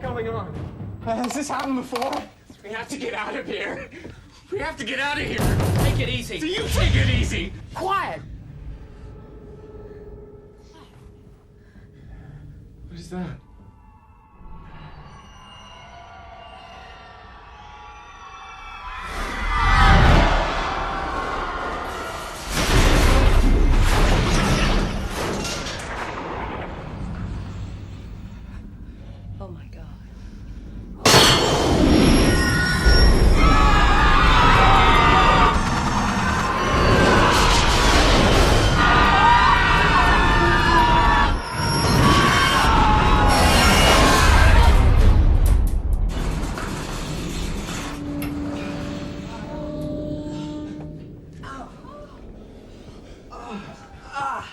going on? Uh, has this happened before? We have to get out of here. We have to get out of here. Take it easy. Do you take it easy? Quiet. What is that? Ah!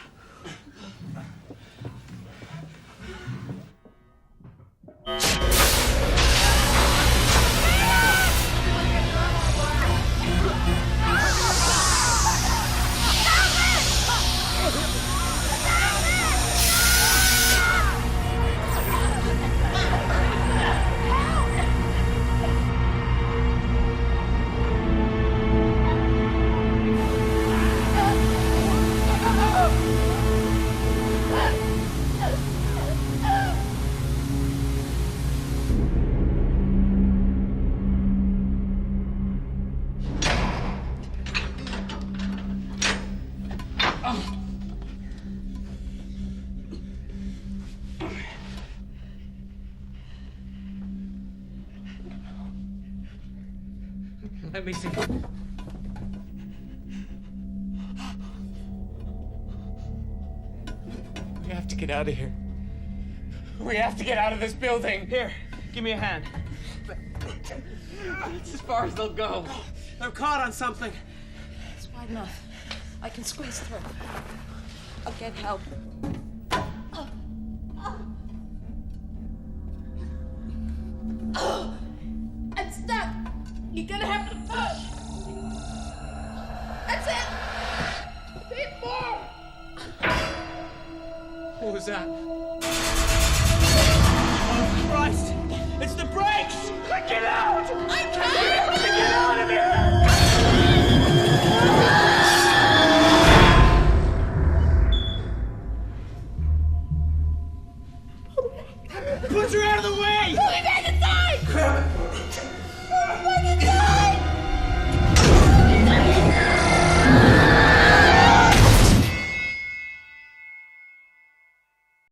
Let me see. We have to get out of here. We have to get out of this building. Here, give me a hand. It's as far as they'll go. They're caught on something. It's wide enough. I can squeeze through. I'll get help. I'm stuck. You're gonna have to push. That's it. More. What was that? Push her out of the way! Put.